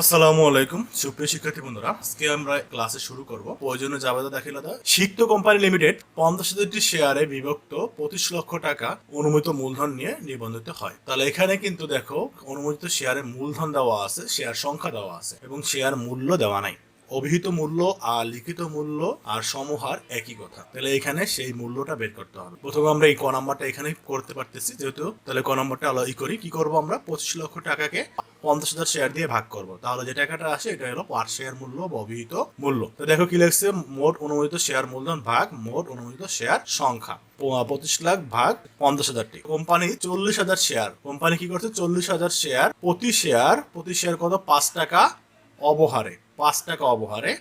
আসসালামু আলাইকুম। সুপ্রিয় শিক্ষার্থী বন্ধুরা, আজকে আমরা ক্লাসে শুরু করব। প্রয়োজনীয় জাবেদা দাখিলা দা সিক্ত কোম্পানি লিমিটেড পঞ্চাশ হাজারটি শেয়ারে বিভক্ত পঁচিশ লক্ষ টাকা অনুমোদিত মূলধন নিয়ে নিবন্ধিত হয়। তাহলে এখানে কিন্তু দেখো, অনুমোদিত শেয়ারে মূলধন দেওয়া আছে, শেয়ার সংখ্যা দেওয়া আছে এবং শেয়ার মূল্য দেওয়া নাই। অভিহিত মূল্য আর লিখিত মূল্য আর সমহার একই কথা। তাহলে এখানে সেই মূল্যটা বের করতে হবে। প্রথমে আমরা এই ক নাম্বারটা এখানে করতে পারতেছি, যেহেতু তাহলে ক নাম্বারটা আলো করি। কি করব আমরা? পঁচিশ লক্ষ টাকাকে পঞ্চাশ হাজার শেয়ার দিয়ে ভাগ করব। তাহলে যে টাকাটা আসে, এটা হলো পার শেয়ার মূল্য বা অভিহিত মূল্য। তো দেখো কি লিখছে? মোট অনুমোদিত শেয়ার মূলধন ভাগ মোট অনুমোদিত শেয়ার সংখ্যা। পঁচিশ লাখ ভাগ পঞ্চাশ হাজারটি কোম্পানি চল্লিশ হাজার শেয়ার কোম্পানি কি করছে? চল্লিশ হাজার শেয়ার প্রতি শেয়ার প্রতি শেয়ার কত? পাঁচ টাকা অবহারে। পাঁচ টাকা অবহারে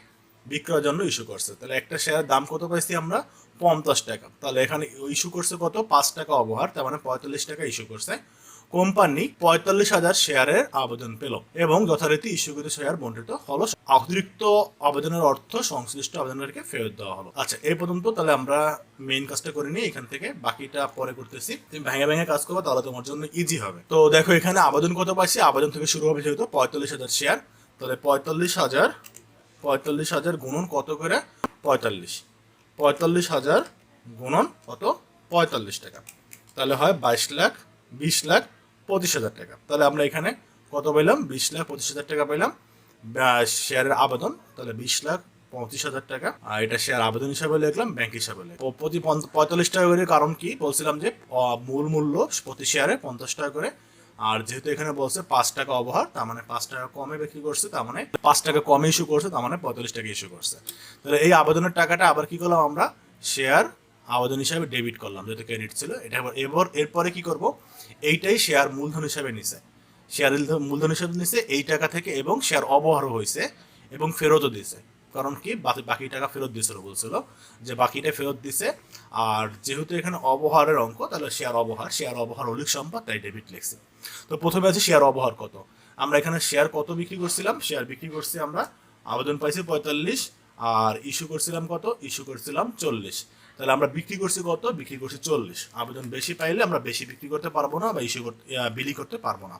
বিক্রয়ের জন্য ইস্যু করছে। তাহলে একটা শেয়ারের দাম কত পাইছি আমরা? পঞ্চাশ টাকা। তাহলে এখানে ইস্যু করছে কত? পাঁচ টাকা অবহার, তার মানে পঁয়তাল্লিশ টাকা ইস্যু করছে। কোম্পানি পঁয়তাল্লিশ হাজার শেয়ারের আবেদন পেল এবং যথারীতি ইস্যুকৃত শেয়ার বন্টিত হলো। অতিরিক্ত আবেদনের অর্থ সংশ্লিষ্ট আবেদনকারীকে ফেরত দেওয়া হলো। আচ্ছা এই পর্যন্ত তাহলে আমরা মেইন কাজটা করে নিই এখান থেকে। বাকিটা পরে করতেছি। তুমি ভেঙে ভেঙে কাজ করবে, তাহলে তোমার জন্য ইজি হবে। তো দেখো, এখানে আবেদন কত পাইছি? আবেদন থেকে শুরু হবে যেহেতু পঁয়তাল্লিশ হাজার শেয়ার তাহলে পঁয়তাল্লিশ হাজার পঁয়তাল্লিশ হাজার গুণন কত করে? পঁয়তাল্লিশ। পঁয়তাল্লিশ হাজার গুণন কত? পঁয়তাল্লিশ টাকা। তাহলে হয় বাইশ লাখ, বিশ লাখ, পঁচিশ হাজার টাকা। তাহলে আমরা এখানে কত পেলাম বিশ লাখ, পঁচিশ হাজার টাকা পেলাম শেয়ারের আবেদন, তাহলে বিশ লাখ, পঁচিশ হাজার টাকা। আর এটা শেয়ার আবেদন হিসাবে লিখলাম ব্যাংক হিসাবে প্রতি পঁয়তাল্লিশ টাকা করে কারণ কি? বলছিলাম যে মূল মূল্য প্রতি শেয়ারে পঞ্চাশ টাকা করে। আর যেহেতু এখানে বলছে পাঁচ টাকা অবহার, তার মানে পাঁচ টাকা কমে বিক্রি করছে, তার মানে পাঁচ টাকা কমে ইস্যু করছে, তার মানে পঁয়তাল্লিশ টাকা ইস্যু করছে। তাহলে এই আবেদনের টাকাটা আবার কি করলাম আমরা? শেয়ার আবেদন হিসাবে ডেবিট করলাম, যেহেতু ক্রেডিট ছিল। এটা এবার, এরপরে কি করব? এইটাই শেয়ার মূলধন হিসাবে নিছে। শেয়ার মূলধন হিসাবে নিছে, এই টাকা থেকে এবং শেয়ার অবহার হয়েছে এবং ফেরতও দিছে। কারণ কি? বাকি টাকা ফেরত দিয়েছিল, বলছিল যে বাকিটা ফেরত দিছে। আর যেহেতু এখানে অবহারের অঙ্ক, তাহলে শেয়ার অবহার শেয়ার অবহার অলিক সম্পদ, তাই ডেবিট লিখছি। তো প্রথমে আছে শেয়ার অবহার কত? আমরা এখানে শেয়ার কত বিক্রি করছিলাম? শেয়ার বিক্রি করছি আমরা, আবেদন পাইছি পঁয়তাল্লিশ, আর ইস্যু করছিলাম কত? ইস্যু করছিলাম চল্লিশ। তাহলে আমরা বিক্রি করছি কত? বিক্রি করছি চল্লিশ। আবেদন বেশি পাইলে আমরা বেশি বিক্রি করতে পারব না বা ইস্যু করতে বিলি করতে পারব না।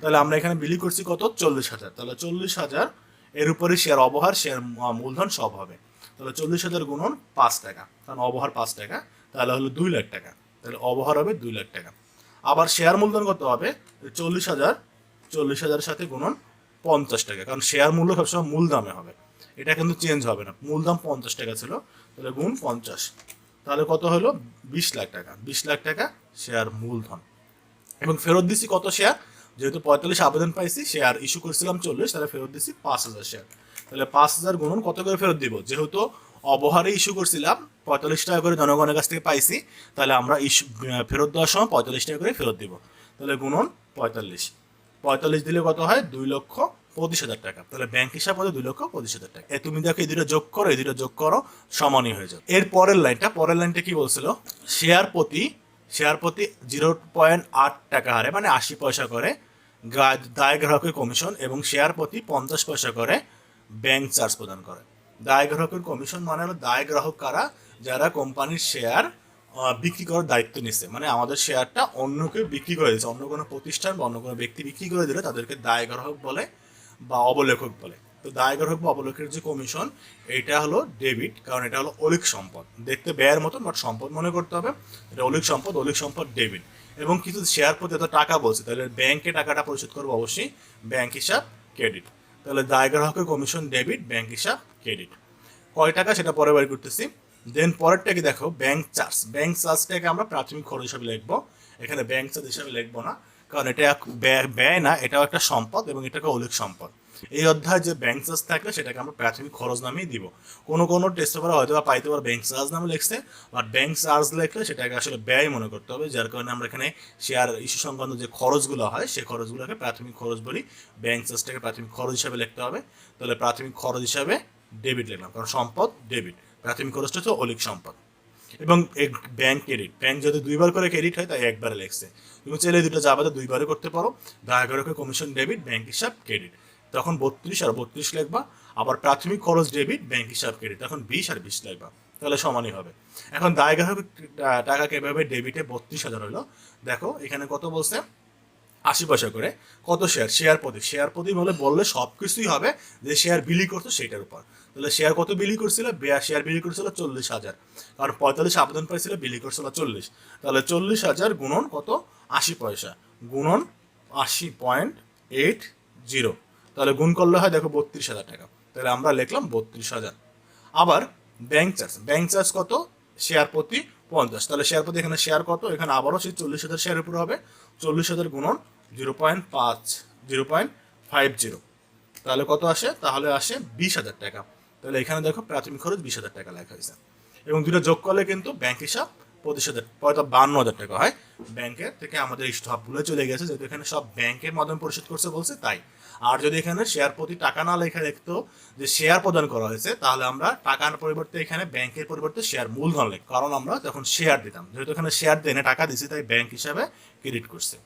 তাহলে আমরা এখানে বিলি করছি কত? চল্লিশ হাজার। তাহলে চল্লিশ হাজার এর উপরে শেয়ার অবহার শেয়ার মূলধন সব হবে। তাহলে চল্লিশ হাজার গুণন পাঁচ টাকা। কারণ অবহার পাঁচ টাকা, তাহলে হলো দুই লাখ টাকা। তাহলে অবহার হবে দুই লাখ টাকা। আবার শেয়ার মূলধন কত হবে? চল্লিশ হাজার, চল্লিশ হাজারের সাথে গুণন পঞ্চাশ টাকা। কারণ শেয়ার মূল্য সবসময় মূল দামে হবে। এটা কিন্তু চেঞ্জ হবে না। মূল দাম পঞ্চাশ টাকা ছিল, তাহলে গুণ পঞ্চাশ। তাহলে কত হলো? বিশ লাখ টাকা। বিশ লাখ টাকা শেয়ার মূলধন। এবং ফেরত দিছি কত শেয়ার যেহেতু পঁয়তাল্লিশ আবেদন পাইছি শেয়ার ইস্যু করেছিলাম চল্লিশ, তাহলে ফেরত দিছি পাঁচ হাজার শেয়ার তাহলে পাঁচ হাজার গুণন কত করে ফেরত দিব? যেহেতু অবহারে ইস্যু করছিলাম, পঁয়তাল্লিশ টাকা করে জনগণের কাছ থেকে পাইছি, তাহলে আমরা ইস্যু ফেরত দেওয়ার সময় পঁয়তাল্লিশ টাকা করে ফেরত দিব। তাহলে গুণন পঁয়তাল্লিশ। পঁয়তাল্লিশ দিলে কত হয়? দুই লক্ষ পঁচিশ হাজার টাকা। তাহলে ব্যাংক হিসাব হলে দুই লক্ষ পঁচিশ হাজার টাকা। এ তুমি দেখো এই দুটো যোগ করো, এই দুটো যোগ করো, সমানই হয়ে যাবে। এর পরের লাইনটা পরের লাইনটা কি বলছিল? শেয়ার প্রতি শেয়ার প্রতি জিরো পয়েন্ট আট টাকা হারে মানে আশি পয়সা করে দায় গ্রাহকের কমিশন এবং শেয়ার প্রতি পঞ্চাশ পয়সা করে ব্যাংক চার্জ প্রদান করে। দায় গ্রাহকের কমিশন মানে হলো দায় গ্রাহক কারা? যারা কোম্পানির শেয়ার বিক্রি করার দায়িত্ব নিচ্ছে মানে আমাদের শেয়ারটা অন্যকে বিক্রি করে দিচ্ছে অন্য কোনো প্রতিষ্ঠান বা অন্য কোনো ব্যক্তি বিক্রি করে দিলে তাদেরকে দায় গ্রাহক বলে বা অবলেখক বলে। তো দায় গ্রাহক বা যে কমিশন এটা হলো ডেবিট কারণ এটা হলো অলিক সম্পদ। দেখতে ব্যয়ের মতন বাট সম্পদ মনে করতে হবে। এটা অলিক সম্পদ অলিক সম্পদ ডেবিট এবং কিছু শেয়ার প্রতি এত টাকা বলছে, তাহলে ব্যাংকে টাকাটা পরিশোধ করব অবশ্যই ব্যাংক হিসাব ক্রেডিট তাহলে দায় গ্রাহকের কমিশন ডেবিট ব্যাংক হিসাব ক্রেডিট কয় টাকা? সেটা পরে বাড়ি করতেছি দেন পরেরটাকে দেখো? ব্যাংক চার্জ ব্যাংক চার্জটাকে আমরা প্রাথমিক খরচ হিসাবে লিখব। এখানে ব্যাংক চার্জ হিসাবে লিখব না, কারণ এটা ব্যয় না, এটাও একটা সম্পদ এবং এটাকে অলিক সম্পদ। এই অধ্যায়ে যে ব্যাংক চার্জ থাকলে সেটাকে আমরা প্রাথমিক খরচ নামেই দিব। কোনো কোনো টেস্ট পেপারে হয়তো বা পাইতে পারে ব্যাংক চার্জ নামে লিখছে বাট ব্যাংক চার্জ লিখলে সেটাকে আসলে ব্যয় মনে করতে হবে, যার কারণে আমরা এখানে শেয়ার ইস্যু সংক্রান্ত যে খরচগুলো হয় সেই খরচগুলোকে প্রাথমিক খরচ বলি ব্যাংক চার্জটাকে প্রাথমিক খরচ হিসাবে লিখতে হবে। তাহলে প্রাথমিক খরচ হিসাবে ডেবিট লিখলাম, কারণ সম্পদ ডেবিট প্রাথমিক খরচটা হচ্ছে অলিক সম্পদ। এবং ব্যাংক ক্রেডিট ব্যাংক যদি দুইবার করে ক্রেডিট হয়, তাই একবারে লেখছে। তুমি চাইলে দুটো জাবাতে দুইবারে করতে পারো দায়গ্রাহকে কমিশন ডেবিট ব্যাংক হিসাব ক্রেডিট তখন বত্রিশ আর বত্রিশ লিখবা, আবার প্রাথমিক খরচ ডেবিট ব্যাংক হিসাব ক্রেডিট তখন বিশ আর বিশ লিখবা, তাহলে সমানই হবে। এখন দায় গ্রাহক টাকা এভাবে ডেবিটে বত্রিশ হাজার হলো দেখো এখানে কত বলছে? আশি পয়সা করে, কত শেয়ার শেয়ার প্রতি শেয়ার প্রতি বলে, বললে সব কিছুই হবে, যে শেয়ার বিলি করতো সেটার উপর। তাহলে শেয়ার কত বিলি করছিল? শেয়ার বিলি করছিল চল্লিশ হাজার। কারণ পঁয়তাল্লিশ আবেদন পাইছিল, বিলি করছিল চল্লিশ। তাহলে চল্লিশ হাজার গুণন কত? আশি পয়সা। গুণন আশি পয়েন্ট এইট জিরো। তাহলে গুণ করলে হয়, দেখো, বত্রিশ হাজার টাকা। তাহলে আমরা লিখলাম বত্রিশ হাজার। আবার ব্যাংক চার্জ ব্যাংক চার্জ কত? শেয়ার প্রতি পঞ্চাশ। তাহলে শেয়ার প্রতি এখানে শেয়ার কত? এখানে আবারও সেই চল্লিশ হাজার শেয়ারের উপর হবে। চল্লিশ হাজার গুণন জিরো পয়েন্ট পাঁচ জিরো পয়েন্ট ফাইভ জিরো তাহলে কত আসে? তাহলে আসে বিশ হাজার টাকা। তাহলে এখানে দেখো প্রাথমিক খরচ বিশ হাজার টাকা লেখা হয়েছে। এবং দুটো যোগ করলে কিন্তু ব্যাংক হিসাব পঁচিশ হাজার হয়তো বান্ন হাজার টাকা হয়। ব্যাংকের থেকে আমাদের স্টপ ভুলে চলে গেছে, যেহেতু এখানে সব ব্যাংকের মাধ্যমে পরিশোধ করছে বলছে, তাই। আর যদি এখানে শেয়ার প্রতি টাকা না লেখা দেখতো যে শেয়ার প্রদান করা হয়েছে, তাহলে আমরা টাকার পরিবর্তে এখানে ব্যাংকের পরিবর্তে শেয়ার মূলধন লেখ, কারণ আমরা তখন শেয়ার দিতাম, যেহেতু এখানে শেয়ার দেনে টাকা দিছি তাই ব্যাংক হিসাবে ক্রেডিট করছে।